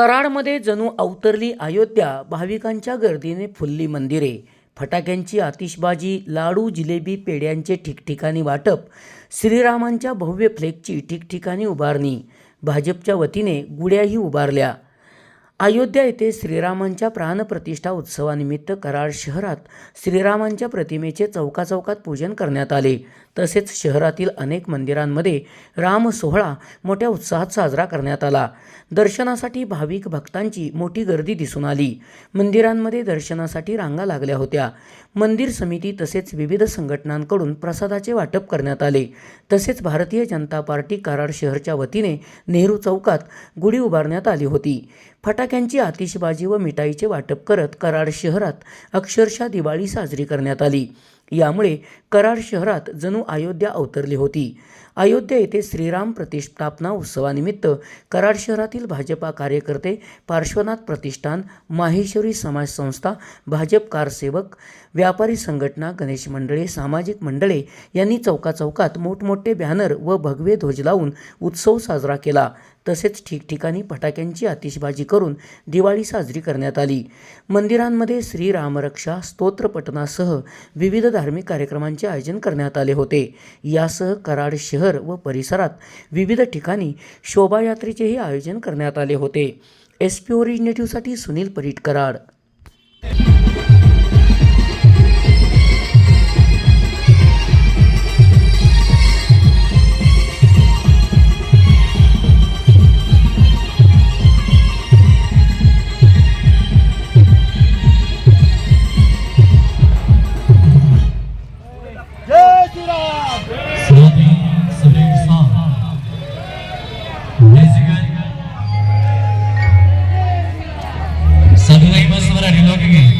कराडमध्ये जणू अवतरली अयोध्या भाविकांच्या गर्दीने फुलली मंदिरे. फटाक्यांची आतिषबाजी लाडू जिलेबी पेढ्यांचे ठिकठिकाणी वाटप श्रीरामांच्या भव्य फ्लेगची ठिकठिकाणी उभारणी. भाजपच्या वतीने गुड्याही उभारल्या. अयोध्या येथे श्रीरामांच्या प्राणप्रतिष्ठा उत्सवानिमित्त कराड शहरात श्रीरामांच्या प्रतिमेचे चौकाचौकात पूजन करण्यात आले. तसेच शहरातील अनेक मंदिरांमध्ये राम सोहळा मोठ्या उत्साहात साजरा करण्यात आला. दर्शनासाठी भाविक भक्तांची मोठी गर्दी दिसून आली. मंदिरांमध्ये दर्शनासाठी रांगा लागल्या होत्या. मंदिर समिती तसेच विविध संघटनांकडून प्रसादाचे वाटप करण्यात आले. तसेच भारतीय जनता पार्टी कराड शहरच्या वतीने नेहरू चौकात गुढी उभारण्यात आली होती. फटाक्यांची आतिषबाजी व मिठाईचे वाटप करत कराड शहरात अक्षरशः दिवाळी साजरी करण्यात आली. यामुळे कराड शहरात जणू अयोध्या अवतरली होती. अयोध्या येथे श्रीराम प्रतिष्ठापना उत्सवानिमित्त कराड शहरातील भाजपा कार्यकर्ते पार्श्वनाथ प्रतिष्ठान माहेश्वरी समाज संस्था भाजप कारसेवक व्यापारी संघटना गणेश मंडळे सामाजिक मंडळे यांनी चौकाचौकात मोठमोठे बॅनर व भगवे ध्वज लावून उत्सव साजरा केला. तसेच ठिकठिकाणी फटाक्यांची आतिषबाजी करून दिवाळी साजरी करण्यात आली. मंदिरांमध्ये श्रीरामरक्षा स्तोत्रपठणासह विविध धार्मिक कार्यक्रमांचे आयोजन करण्यात आले होते. यासह कराड शहर व परिसरात विविध ठिकाणी शोभायात्रेचेही आयोजन करण्यात आले होते. एस पी ओरिजिनेटिव्हसाठी सुनील परीट कराड अधिकारी लोग